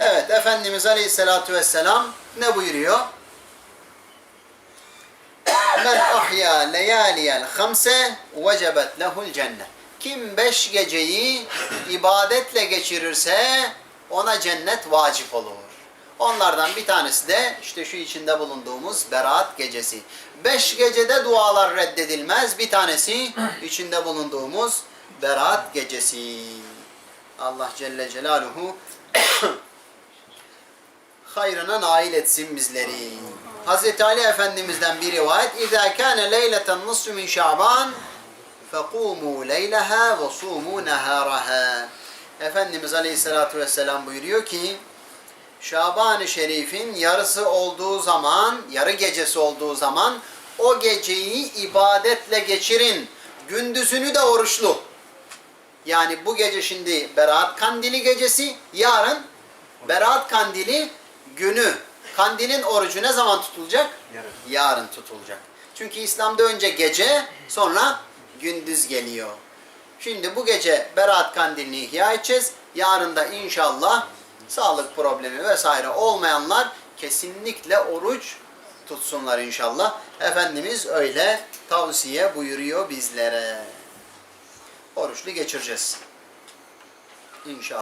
Evet, Efendimiz Aleyhisselatü Vesselam ne buyuruyor? Men ahya leyaliyel hamse vecebet lehul cennet. Kim beş geceyi ibadetle geçirirse ona cennet vacip olur. Onlardan bir tanesi de işte şu içinde bulunduğumuz Berat gecesi. Beş gecede dualar reddedilmez. Bir tanesi içinde bulunduğumuz Berat gecesi. Allah Celle Celaluhu hayrına nail etsin bizleri. Hazreti Ali Efendimiz'den bir rivayet اِذَا كَانَ لَيْلَةً نُصْفِ مِنْ شَعْبَانِ فَقُومُوا لَيْلَهَا وَصُومُوا نَهَارَهَا Efendimiz Aleyhisselatü Vesselam buyuruyor ki Şaban-ı Şerif'in yarısı olduğu zaman, yarı gecesi olduğu zaman o geceyi ibadetle geçirin. Gündüzünü de oruçlu. Yani bu gece şimdi Berat Kandili gecesi, yarın Berat Kandili günü. Kandilin orucu ne zaman tutulacak? Yarın. Yarın tutulacak. Çünkü İslam'da önce gece, sonra gündüz geliyor. Şimdi bu gece Berat Kandilini ihya edeceğiz. Yarın da inşallah sağlık problemi vesaire olmayanlar kesinlikle oruç tutsunlar inşallah. Efendimiz öyle tavsiye buyuruyor bizlere. Oruçlu geçireceğiz. İnşallah.